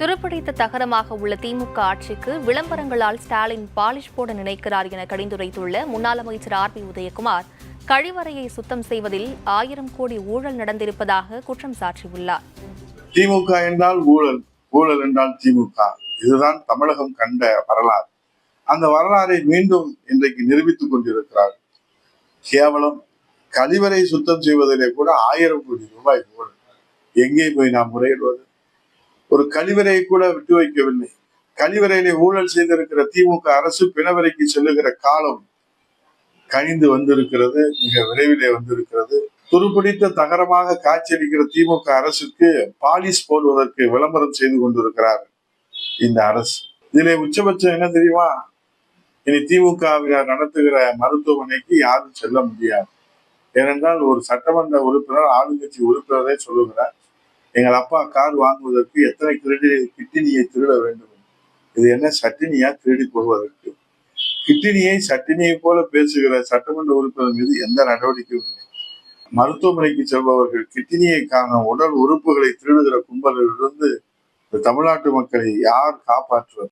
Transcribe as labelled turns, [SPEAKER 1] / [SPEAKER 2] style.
[SPEAKER 1] துருப்பிடித்த தகரமாக உள்ள திமுக ஆட்சிக்கு விளம்பரங்களால் ஸ்டாலின் பாலிஷ் போட நினைக்கிறார் என கடிந்துரைத்துள்ள முன்னாள் அமைச்சர் ஆர் பி உதயகுமார் கழிவறையை சுத்தம் செய்வதில் ஆயிரம் கோடி ஊழல் நடந்திருப்பதாக குற்றம் சாட்டியுள்ளார்
[SPEAKER 2] திமுக என்றால் ஊழல் ஊழல் என்றால் திமுக. இதுதான் தமிழகம் கண்ட வரலாறு. அந்த வரலாறை மீண்டும் இன்றைக்கு நிரூபித்துக் கொண்டிருக்கிறார். கேவலம் கழிவறை சுத்தம் செய்வதிலே கூட ஆயிரம் கோடி ரூபாய் ஊழல். எங்கே போய் நாம் முறையிடுவது? ஒரு கழிவறையை கூட விட்டு வைக்கவில்லை. கழிவறையிலே ஊழல் செய்திருக்கிற திமுக அரசு பிணவரைக்கு செல்லுகிற காலம் கழிந்து வந்திருக்கிறது மிக விரைவிலே வந்திருக்கிறது. துருப்பிடித்த தகரமாக காட்சியளிக்கிற திமுக அரசுக்கு பாலிஸ் போடுவதற்கு விளம்பரம் செய்து கொண்டிருக்கிறார் இந்த அரசு. இதிலே உச்சபட்சம் என்ன தெரியுமா? இனி திமுகவினர் நடத்துகிற மருத்துவமனைக்கு யாரும் செல்ல முடியாது. ஏனென்றால் ஒரு சட்டமன்ற உறுப்பினர் ஆளுங்கட்சி உறுப்பினரே சொல்லுகிறார் எங்கள் அப்பா கார் வாங்குவதற்கு எத்தனை கிரெடி கிட்டினியை திருட வேண்டும்? இது என்ன சட்டினியா திருடி போடுவதற்கு? கிட்டினியை சட்டினியை போல பேசுகிற சட்டமன்ற உறுப்பினர் மீது எந்த நடவடிக்கையும் இல்லை. மருத்துவமனைக்கு செல்பவர்கள் கிட்டினியை காண உடல் உறுப்புகளை திருடுகிற கும்பலிலிருந்து தமிழ்நாட்டு மக்களை யார் காப்பாற்றுவது?